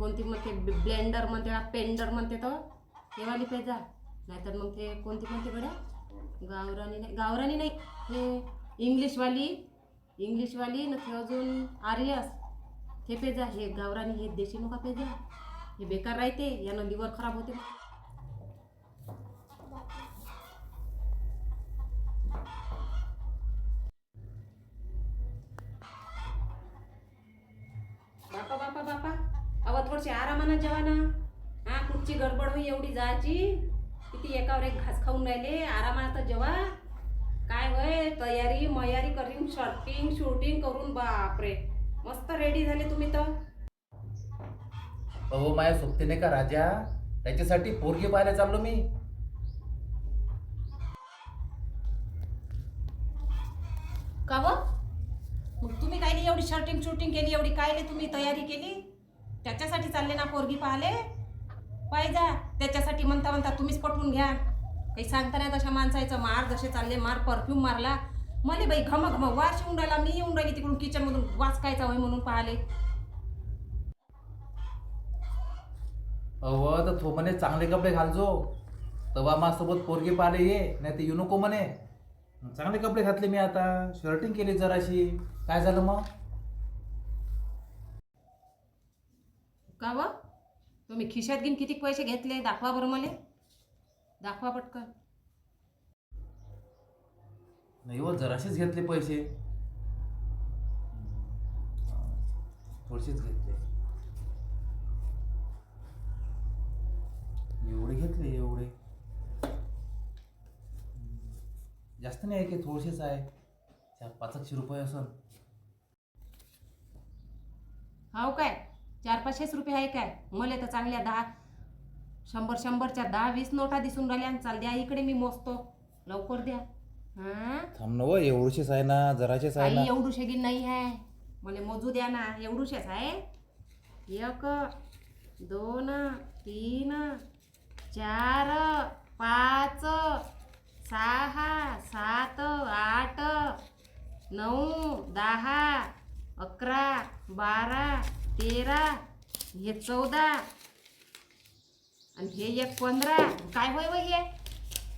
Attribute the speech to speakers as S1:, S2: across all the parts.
S1: कोणती म्हणते ब्लेंडर म्हणते पेंडर म्हणते तर तेवाली पेजा नाहीतर मग ते कोणती कोणती गड्या गावरानी नाही. गावरानी नाही. हे इंग्लिशवाली इंग्लिशवाली न ते अजून आर्यस. हे पेजा हे गावरानी हे देशी नका पेजा हे बेकार राहते. यानं लिवर खराब होते बापा बापा बापा थोडसे आरामानं जेवा ना हा कुठची गडबड होई एवढी जायची. किती एकावर एक घास खाऊन राहिले. आरामानं तर जेवा. काय होय? तयारी मयारी करीन शर्टिंग शूटिंग करून बापरे. मस्त रेडी झाले तुम्ही तर.
S2: अहो माया सोबती नाही का राजा? त्याच्यासाठी पोरगी पाहायला चाललो मी.
S1: का व? मग तुम्ही काय नाही एवढी शर्टिंग शूटिंग केली एवढी काय नाही तुम्ही तयारी केली? त्याच्यासाठी चालले ना पोरगी पाहाले पाहिजा त्याच्यासाठी म्हणता म्हणता तुम्हीच पटवून घ्या. काही सांगता नाही तशा माणसायचं मार जसे चालले मार परफ्यूम मारला. मले बाई घम घम वास येऊन राहिला. मी येऊन राहिली तिकडून किचनमधून वास कायचा होय म्हणून पाहले
S2: अहो तर तो म्हणे चांगले कपडे घालजो. तवा माझ्यासोबत पोरगी पाहिले ये. नाही तर येऊ नको म्हणे. चांगले कपडे घातले मी आता. शर्टिंग केली जराशी. काय झालं मग?
S1: का व? तुम्ही खिशात घेऊन किती पैसे घेतले? दाखवा बरं मला. दाखवा पटकन.
S2: नाही हो जराशीच घेतले पैसे. थोडेसेच घेतले. एवढे घेतले एवढे. जास्त नाही आहे की थोडेसेच आहे? चार पाचशे रुपये असन.
S1: हाव काय? चार पाचशेच रुपये आहे काय? मला तर चांगल्या दहा शंभर शंभरच्या दहा वीस नोटा दिसून राहिल्या. आणि चाल द्या इकडे मी मोजतो. लवकर द्या. हां?
S2: थांब ना एवढेच आहे ना जराशेच आहे ना.
S1: एवढू शेगी नाही आहे. मला मोजू द्या ना एवढूशेच आहे. एक दोन तीन चार पाच सहा सात आठ नऊ दहा अकरा बारा तेरा हे चौदा आणि हे एक पंधरा. काय वय वय हे?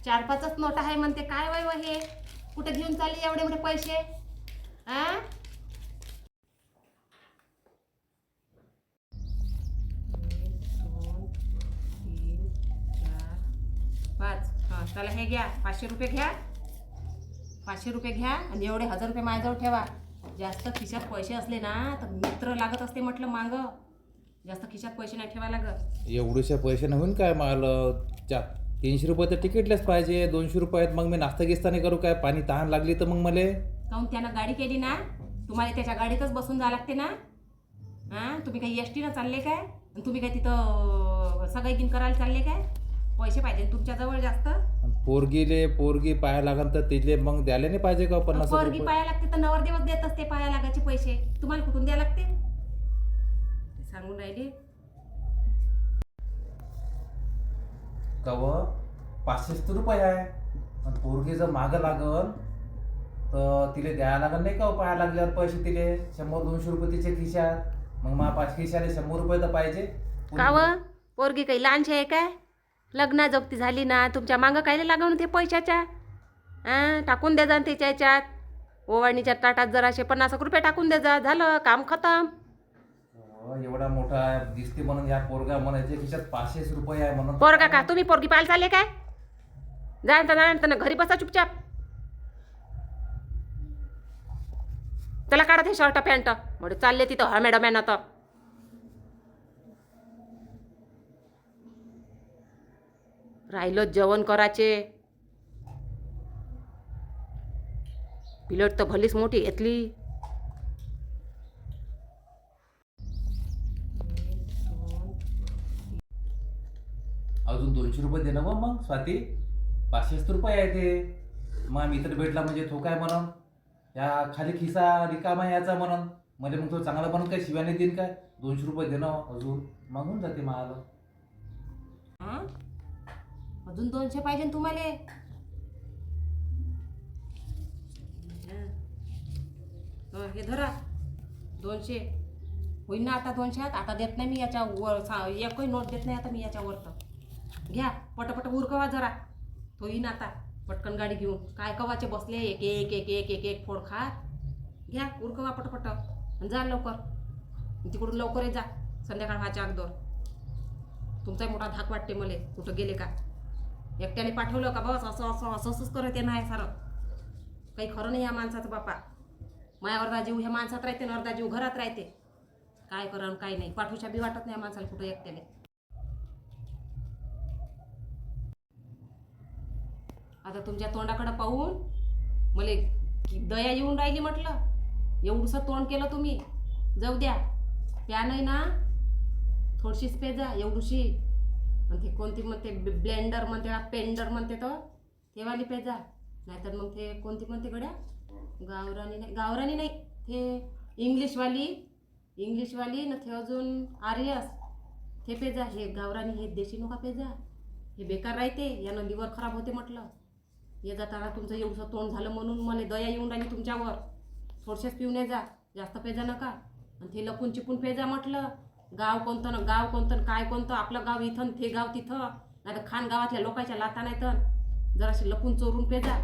S1: चार पाचच नोट आहे म्हणते. काय वय वय हे? कुठे घेऊन चालले एवढे मोठे पैसे? आ? तीन पाच. हां चला हे घ्या. पाचशे रुपये घ्या. पाचशे रुपये घ्या आणि एवढे हजार रुपये माझ्याजवळ ठेवा. जास्त खिशात पैसे असले ना तर मित्र लागत असते म्हटलं मांग. जास्त खिशात पैसे नाही ठेवा लागत.
S2: एवढेशा पैसे होईन काय मला चा तीनशे रुपये तर तिकीटलेच पाहिजे. दोनशे रुपये मग मी नाश्ता गिस्ता नाही करू काय? पाणी तहान लागली तर मग मला?
S1: काहून त्यानं गाडी केली ना? तुम्हाला त्याच्या गाडीतच बसून जावं लागते ना? हां? तुम्ही काही एस टीनं चालले काय? आणि तुम्ही काय तिथं सगळे गिन करायला चालले काय? पैसे पाहिजे तुमच्याजवळ जास्त?
S2: पोरगीले पोरगी पाहायला लागल तर तिले मग द्यायला नाही पाहिजे का पन्नास
S1: पोरगी
S2: रुपये?
S1: पाया लागते तर नवरदेवच देत असते पाया लागायचे पैसे. तुम्हाला कुठून द्या लागते? ते सांगून राहिले.
S2: कव पाचशेच तर रुपये आहे. आणि पोरगी जर मागं लागल तर तिले द्यायला लागल नाही का हो पाहायला लागल्यावर पैसे तिले? शंभर दोनशे रुपये तिचे खिशात. मग मा पाच खिशाले शंभर रुपये तर पाहिजे.
S1: काव पोरगी काही लहानशी आहे काय? लग्ना जप्ती झाली ना तुमच्या मागं कायले लागवून ते पैशाच्या? हां टाकून दे जा त्याच्या याच्यात ओवाळणीच्या ताटात जराशे पन्नास रुपये टाकून दे जा झालं काम खतम.
S2: हो, एवढा मोठा दिसते म्हणून या पोरगा म्हणायचे खिशात पाचशेच रुपये आहे म्हणून.
S1: पोरगा का? तुम्ही पोरगी पाहायला चालले काय? जा तर जा तर घरी बसा चुपचाप. त्याला काढा ते शर्ट पॅन्ट. म्हणजे चालले तिथं हा मॅडम आहे ना तर. राहिलं जेवण करायचे. प्लेट तर भलीच मोठी घेतली.
S2: अजून दोनशे रुपये दे ना मग स्वाती. पाचशेच तर रुपये आहे ते. मग मित्र भेटला म्हणजे तो काय म्हणून? या खाली खिसा रिकामा आहे याचा म्हणून. म्हणजे मग तो चांगला म्हणून काय शिव्याने देईन काय? दोनशे रुपये दे ना अजून. मागून जाते मला.
S1: हं? अजून दोनशे पाहिजे ना तुम्हाला? हं, हे धरा. दोनशे. होईन ना आता दोनशेत? आता देत नाही मी याच्या वर सा- एकही नोट देत नाही आता मी याच्यावर तर घ्या पटापट उरकवा जरा. तो येईन आता. पटकन गाडी घेऊन. काय कवाचे बसले? एक एक एक एक एक एक फोड खा. घ्या उरकवा पटपट. आणि जा लवकर. तिकडून लवकर ये जा. संध्याकाळ व्हायच्या अगोदर. तुमचाही मोठा धाक वाटते मले. कुठं गेले का? एकट्याने पाठवलं का बस? असं असं असं असंच करत येणार आहे सारं. काही खरं नाही या माणसाचं बापा. माया अर्धा जीव ह्या माणसात राहते ना अर्धा जीव घरात राहते. काय करण काय नाही. पाठवूच्या बी वाटत नाही या माणसाला कुठं एकट्याने. आता तुमच्या तोंडाकडं पाहून मले दया येऊन राहिली म्हटलं. एवढंसं तोंड केलं तुम्ही. जाऊ द्या. त्या नाही ना. थोडीशी पे जा एवढीशी आणि ते कोणती म्हणते ब्लेंडर म्हणते पेंडर म्हणते तर ते वाली पेजा नाहीतर मग ते कोणती म्हणते गड्या? गावरानी नाही. गावरानी नाही. ते इंग्लिशवाली इंग्लिशवाली न ते अजून आर्यस. ते पेजा हे गावरानी हे देशी नका पेजा हे बेकार राहते. यानं लिव्हर खराब होते म्हटलं. ये जाताना तुमचं एवढं तोंड झालं म्हणून मला दया येऊन राहिली तुमच्यावर. थोडशेच पिऊन जा. जास्त पेजा नका. आणि ते लपून चिपून पेजा म्हटलं. गाव कोणतं ना गाव कोणतं काय कोणतं आपलं गाव इथं ते गाव तिथं. नाही तर खान गावातल्या लोकांच्या लाता नाही तर. जराशी लपून चोरून पेजा.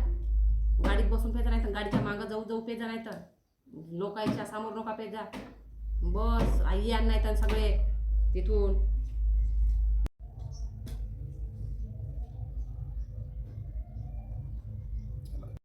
S1: गाडीत बसून पेजा नाही तर गाडीच्या मागं जाऊ जाऊ पेजा नाही तर. लोकांच्या समोर नका पेजा. बस आई आण नाही तर सगळे तिथून